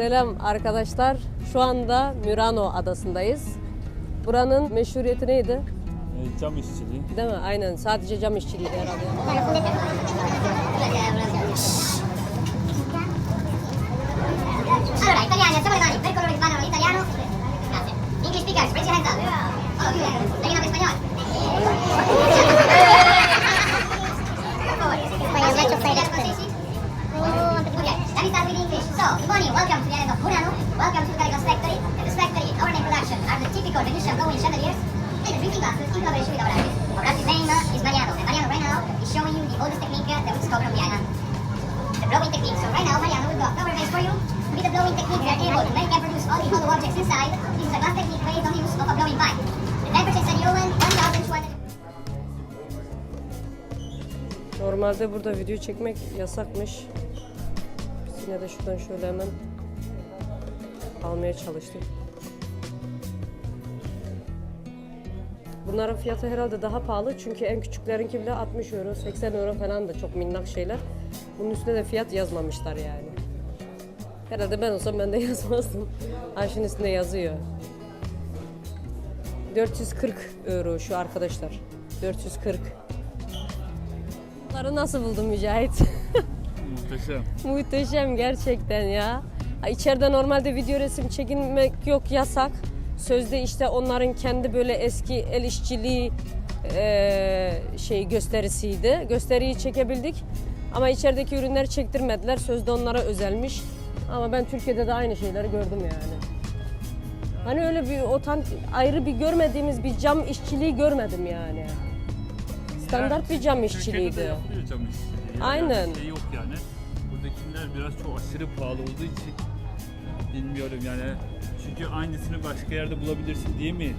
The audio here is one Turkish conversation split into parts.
Selam arkadaşlar. Şu anda Murano adasındayız. Buranın meşhuriyeti neydi? E, cam işçiliği. Değil mi? Aynen. Sadece cam işçiliği herhalde. And the drinking glasses in collaboration with our artist. Our artist's name is Mariano, and Mariano right now is showing you the oldest technique that we discovered on the island the blowing technique. So right now, Mariano will go cover base for you. With the blowing technique, we are able to make and produce all the hollow objects inside. This is a glass technique based on the use of a blowing pipe. The temperature is at the oven 1200. Normalde burada video çekmek yasakmış. Biz yine de şuradan şöyle hemen almaya çalıştık. Bunların fiyatı herhalde daha pahalı çünkü en küçüklerinki bile 60 euro, 80 euro falan da çok minnak şeyler. Bunun üstüne de fiyat yazmamışlar yani. Herhalde ben olsam ben de yazmazdım. Aşın üstünde yazıyor. 440 euro şu arkadaşlar. 440. Bunları nasıl buldun Mücahit? Muhteşem. Muhteşem gerçekten ya. İçeride normalde video resim çekinmek yok yasak. Sözde işte onların kendi böyle eski el işçiliği eee, şey gösterisiydi. Gösteriyi çekebildik. Ama içerideki ürünleri çektirmediler. Sözde onlara özelmiş. Ama ben Türkiye'de de aynı şeyleri gördüm yani. Hani öyle bir otant ayrı bir görmediğimiz bir cam işçiliği görmedim yani. Standart bir cam Türkiye'de de işçiliğiydi. yapılıyor cam işçiliği. Yani Aynen. Şey yok yani. Buradakiler biraz çok aşırı pahalı olduğu için bilmiyorum yani. Çünkü aynısını başka yerde bulabilirsin diye mi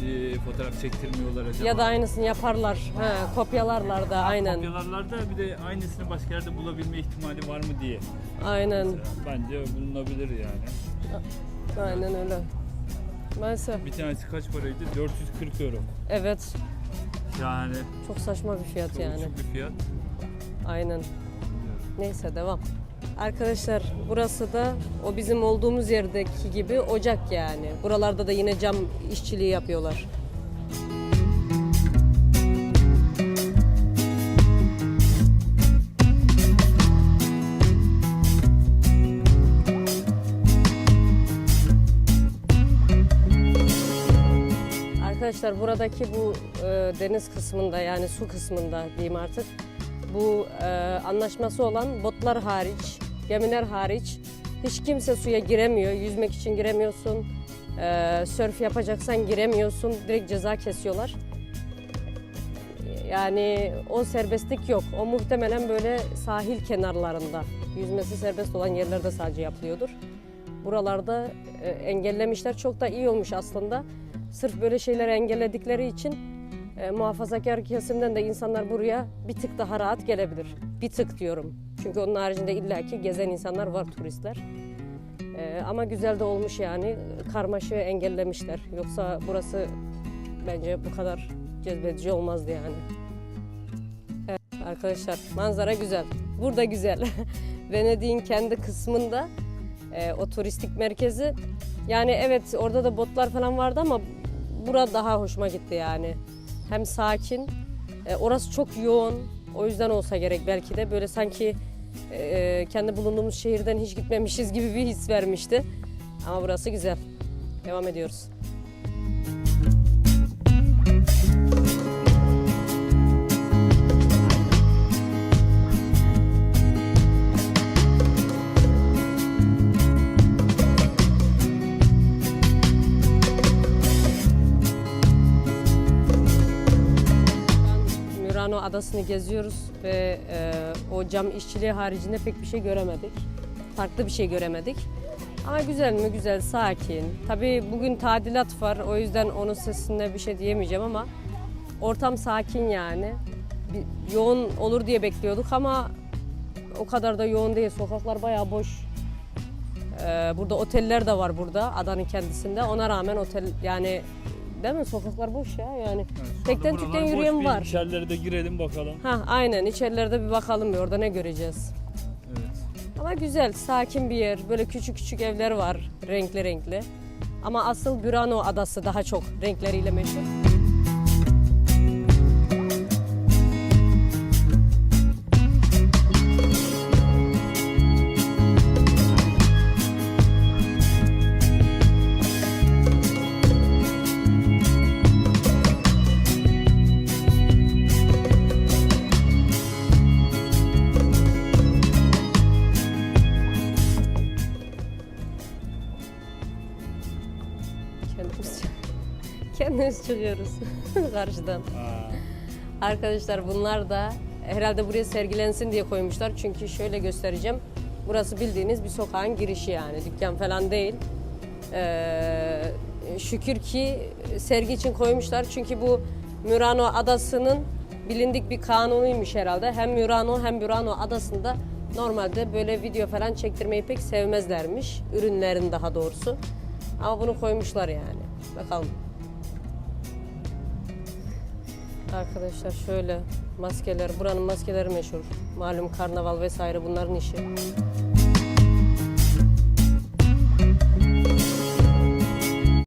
şey, fotoğraf çektirmiyorlar acaba? Ya da aynısını yaparlar. Ha, kopyalarlar da aynen. Kopyalarlar da bir de aynısını başka yerde bulabilme ihtimali var mı diye. Aynen. Bence bulunabilir yani. Aynen öyle. Maalesef. Bir tanesi kaç paraydı? 440 euro. Evet. Yani Çok saçma bir fiyat çok yani. uçuk bir fiyat. Aynen. Neyse devam. Arkadaşlar burası da o bizim olduğumuz yerdeki gibi ocak yani. Buralarda da yine cam işçiliği yapıyorlar. Arkadaşlar buradaki bu e, deniz kısmında yani su kısmında diyeyim artık bu e, anlaşması olan botlar hariç, gemiler hariç hiç kimse suya giremiyor. Yüzmek için giremiyorsun. E, sörf yapacaksan giremiyorsun. Direkt ceza kesiyorlar. Yani o serbestlik yok. O muhtemelen böyle sahil kenarlarında yüzmesi serbest olan yerlerde sadece yapılıyordur. Buralarda e, engellemişler. Çok da iyi olmuş aslında. Sırf böyle şeyleri engelledikleri için e, muhafazakar kesimden de insanlar buraya bir tık daha rahat gelebilir. Bir tık diyorum. Çünkü onun haricinde illaki gezen insanlar var turistler. E, ama güzel de olmuş yani. Karmaşığı engellemişler. Yoksa burası bence bu kadar cezbedici olmazdı yani. Evet arkadaşlar manzara güzel. Burada güzel. Venedik'in kendi kısmında e, o turistik merkezi. Yani evet orada da botlar falan vardı ama bura daha hoşuma gitti yani. Hem sakin, e, orası çok yoğun. O yüzden olsa gerek belki de böyle sanki e, kendi bulunduğumuz şehirden hiç gitmemişiz gibi bir his vermişti. Ama burası güzel. Devam ediyoruz. Murano adasını geziyoruz ve e, o cam işçiliği haricinde pek bir şey göremedik. Farklı bir şey göremedik. Ama güzel mi? Güzel, sakin. Tabii bugün tadilat var. O yüzden onun sesinde bir şey diyemeyeceğim ama ortam sakin yani. Bir, yoğun olur diye bekliyorduk ama o kadar da yoğun değil. Sokaklar bayağı boş. Ee, burada oteller de var burada adanın kendisinde. Ona rağmen otel yani değil mi? Sokaklar boş ya yani. Evet, Tekten tükten yürüyen var. İçerilere de girelim bakalım. Ha aynen içerilerde bir bakalım bir orada ne göreceğiz. Evet. Ama güzel, sakin bir yer. Böyle küçük küçük evler var, renkli renkli. Ama asıl Burano adası daha çok renkleriyle meşhur. Kendimiz, kendimiz çıkıyoruz karşıdan. Arkadaşlar bunlar da herhalde buraya sergilensin diye koymuşlar. Çünkü şöyle göstereceğim. Burası bildiğiniz bir sokağın girişi yani. Dükkan falan değil. Ee, şükür ki sergi için koymuşlar. Çünkü bu Murano adasının bilindik bir kanunuymuş herhalde. Hem Murano hem Murano adasında normalde böyle video falan çektirmeyi pek sevmezlermiş. Ürünlerin daha doğrusu. Ama bunu koymuşlar yani. Bakalım. Arkadaşlar şöyle maskeler, buranın maskeleri meşhur. Malum karnaval vesaire bunların işi.